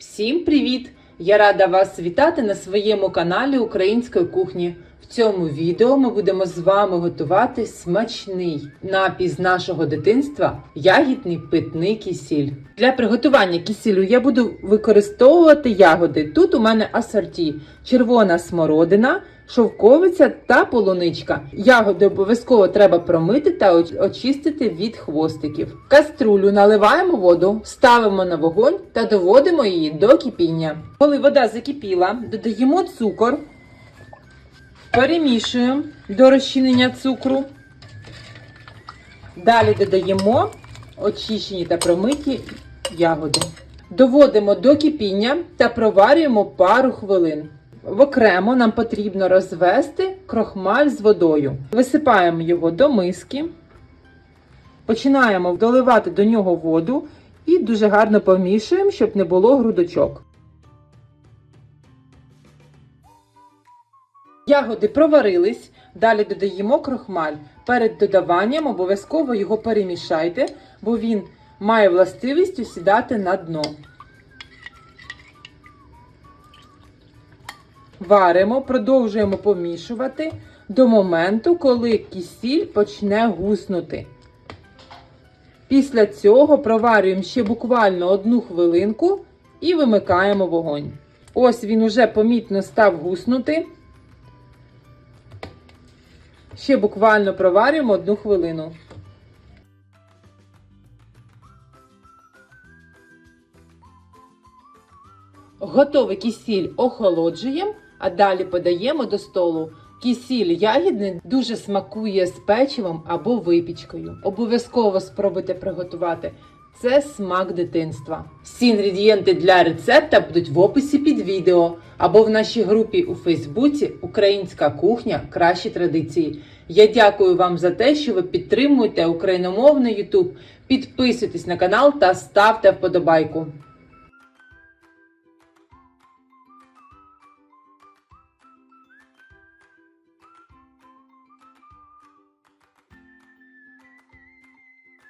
Всім привіт! Я рада вас вітати на своєму каналі Української кухні. В цьому відео ми будемо з вами готувати смачний напій з нашого дитинства ягідний питний кисіль. Для приготування кисілю я буду використовувати ягоди. Тут у мене асорті: червона смородина, шовковиця та полуничка. Ягоди обов'язково треба промити та очистити від хвостиків. В каструлю наливаємо воду, ставимо на вогонь та доводимо її до кипіння. Коли вода закипіла, додаємо цукор, перемішуємо до розчинення цукру. Далі додаємо очищені та промиті ягоди. Доводимо до кипіння та проварюємо пару хвилин. Окремо нам потрібно розвести крохмаль з водою. Висипаємо його до миски, починаємо доливати до нього воду і дуже гарно помішуємо, щоб не було грудочок. Ягоди проварились, далі додаємо крохмаль. Перед додаванням обов'язково його перемішайте, бо він має властивість усідати на дно. Варимо, продовжуємо помішувати до моменту, коли кисіль почне гуснути. Після цього проварюємо ще буквально одну хвилинку і вимикаємо вогонь. Ось він уже помітно став гуснути. Ще буквально проварюємо одну хвилину. Готовий кисіль охолоджуємо, а далі подаємо до столу. Кисіль ягідний дуже смакує з печивом або випічкою. Обов'язково спробуйте приготувати. Це смак дитинства. Всі інгредієнти для рецепта будуть в описі під відео або в нашій групі у Фейсбуці Українська кухня Кращі традиції. Я дякую вам за те, що ви підтримуєте україномовний YouTube. Підписуйтесь на канал та ставте вподобайку.